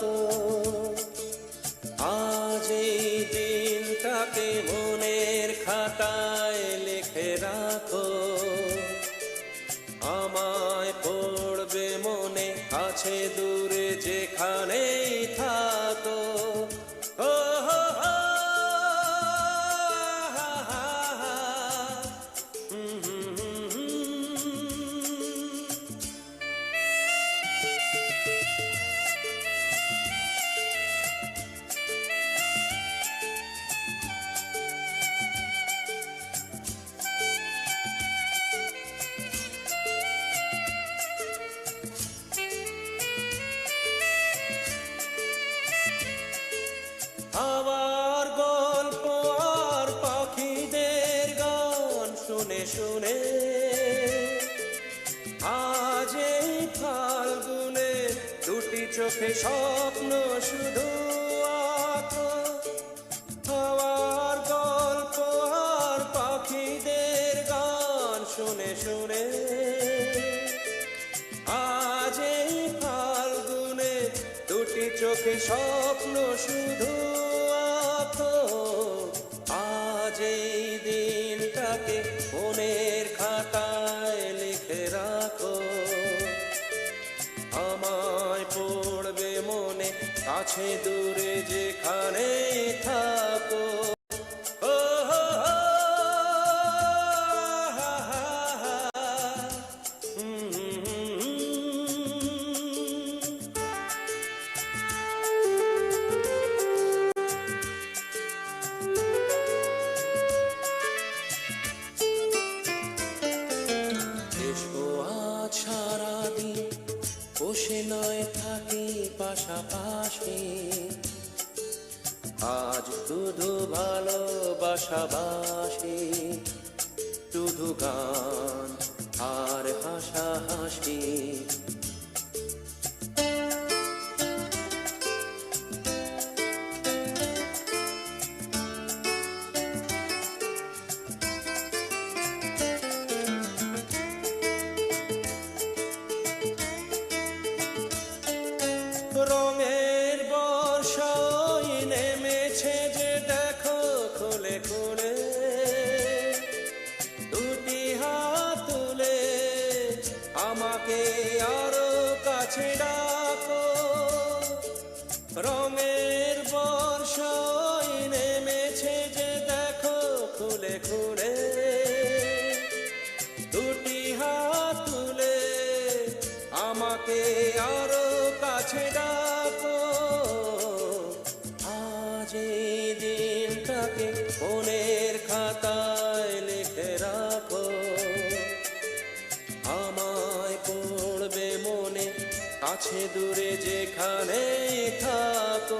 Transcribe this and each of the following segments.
Go. সে স্বপ্ন শুধু হওয়ার গল্প আর পাখিদের গান শুনে শুনে। আজ এই ফাল্গুনে দুটি চোখে স্বপ্ন শুধু আজ এই দিনটাকে মনের খা আছে দূরে যেখানে থাক। আজ শুধু ভালোবাসাবাসি শুধু গান আর হাসা হাসি from আছে দূরে যেখানে থাকো।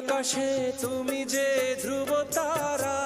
আকাশে তুমি যে ধ্রুব তারা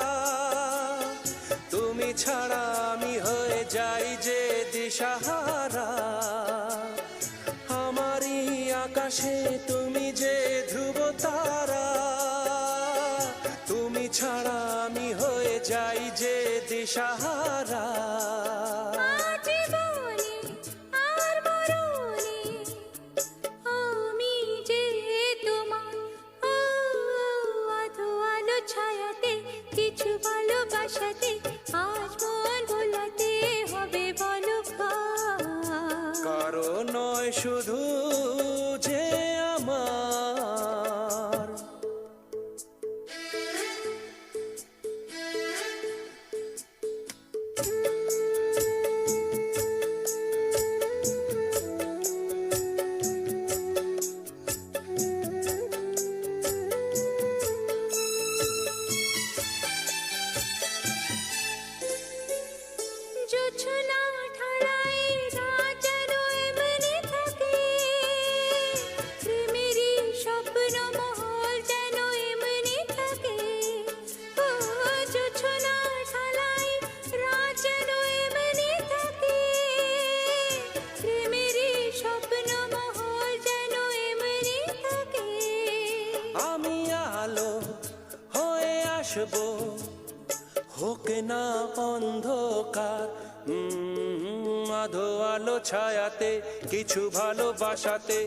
ভালোবাসাতে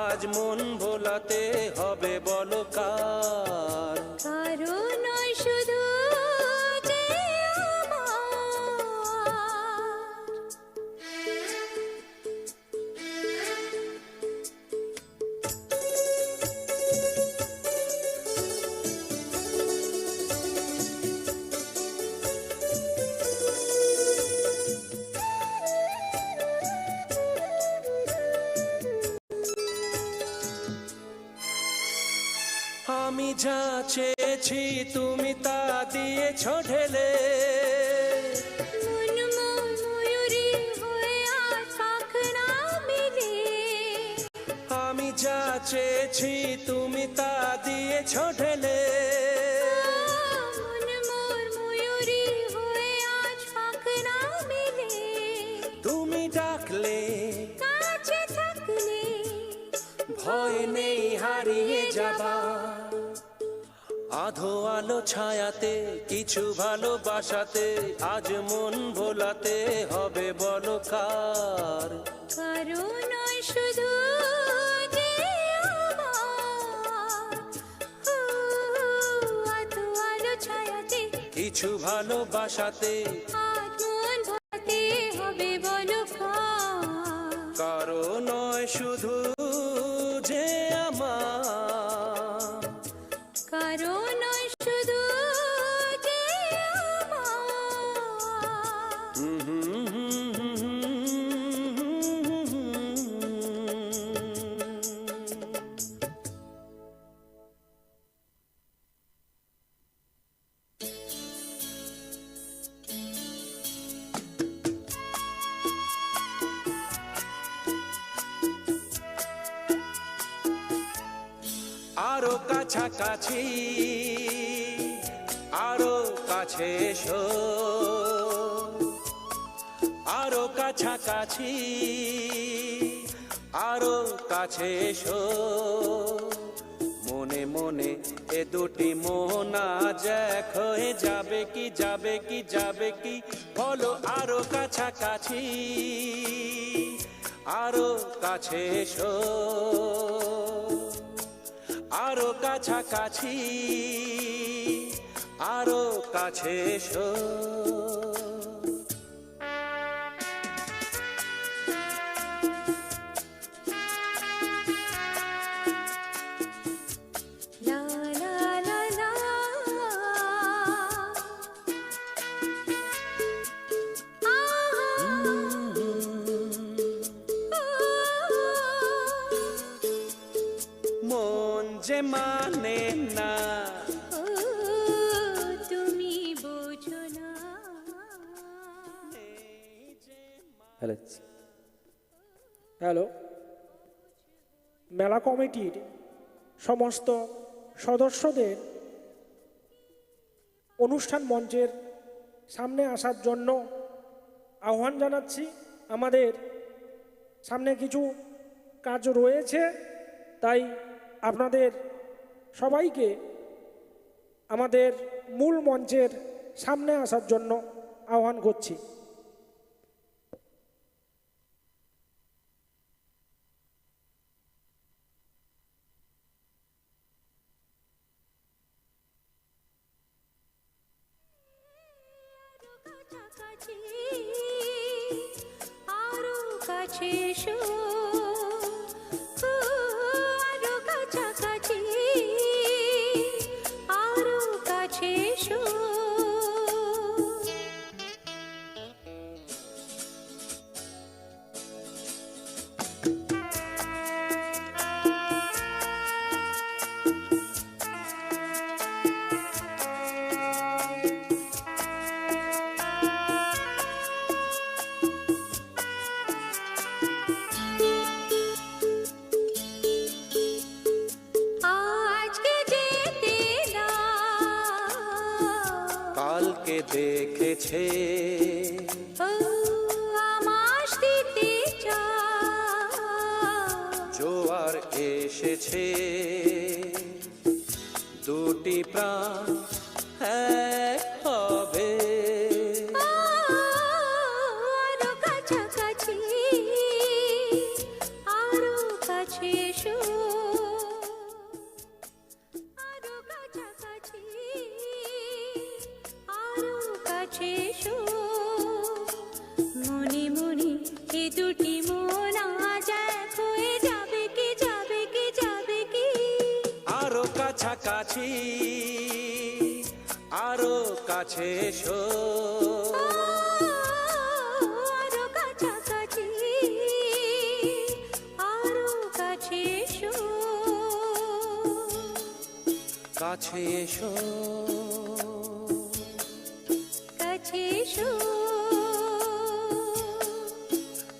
আজ মন ভো দিয়েছ ঢেলে আমি যা চেয়েছি তুমি তা দিয়েছ ঢেলে আধো আলো ছায়াতে কিছু ভালোবাসাতে আজ মন ভোলাতে হবে বলো কার? শুধু কিছু ভালোবাসাতে আজ মন ভোলাতে হবে বলো কাছে এসো। আরও কাছাকাছি, আরও কাছে এসো। মনে মনে এ দুটি মোনা জ্যাখ হয়ে যাবে কি যাবে কি যাবে কি? বলো আরও কাছাকাছি, আরও কাছে এসো। আরও কাছাকাছি আরও কাছে এসো। মন যে মানে কমিটির সমস্ত সদস্যদের অনুষ্ঠান মঞ্চের সামনে আসার জন্য আহ্বান জানাচ্ছি। আমাদের সামনে কিছু কাজ রয়েছে, তাই আপনাদের সবাইকে আমাদের মূল মঞ্চের সামনে আসার জন্য আহ্বান করছি। এক হবে। আরও কাছাকাছি আরও কাছে এসো। আরও কাছাকাছি আরও কাছে এসো। মনে মনে এ দুটি মন আজ এক হয়ে যাবে কি যাবে কি যাবে কি? আরও কাছাকাছি। কাছে এসো। আরও কাছাকাছি আরও কাছে এসো। কাছে এসো। কাছে এসো।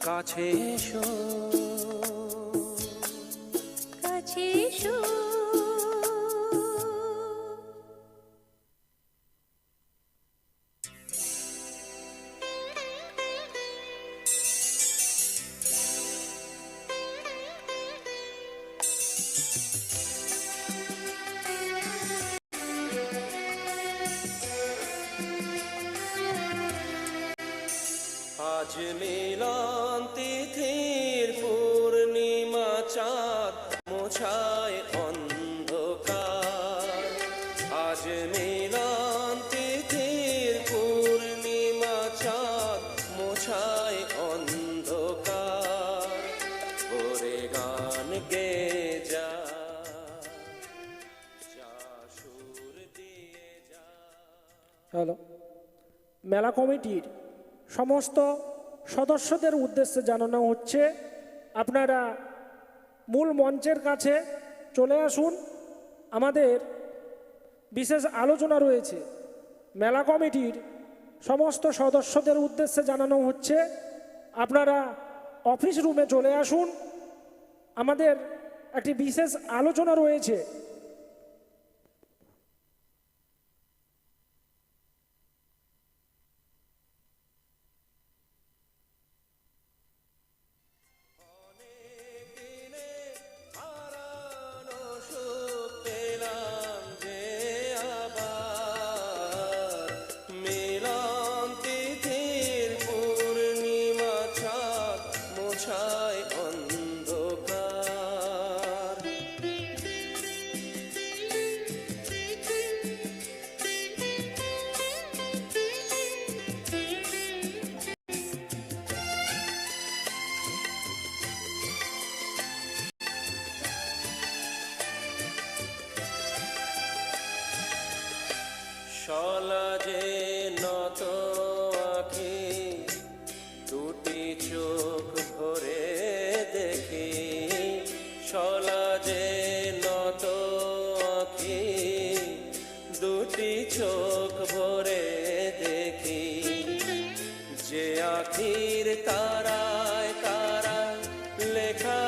কাছে এসো। মেলা কমিটির সমস্ত সদস্যদের উদ্দেশ্যে জানানো হচ্ছে, আপনারা মূল মঞ্চের কাছে চলে আসুন। আমাদের বিশেষ আলোচনা রয়েছে। মেলা কমিটির সমস্ত সদস্যদের উদ্দেশ্যে জানানো হচ্ছে, আপনারা অফিস রুমে চলে আসুন। আমাদের একটি বিশেষ আলোচনা রয়েছে। better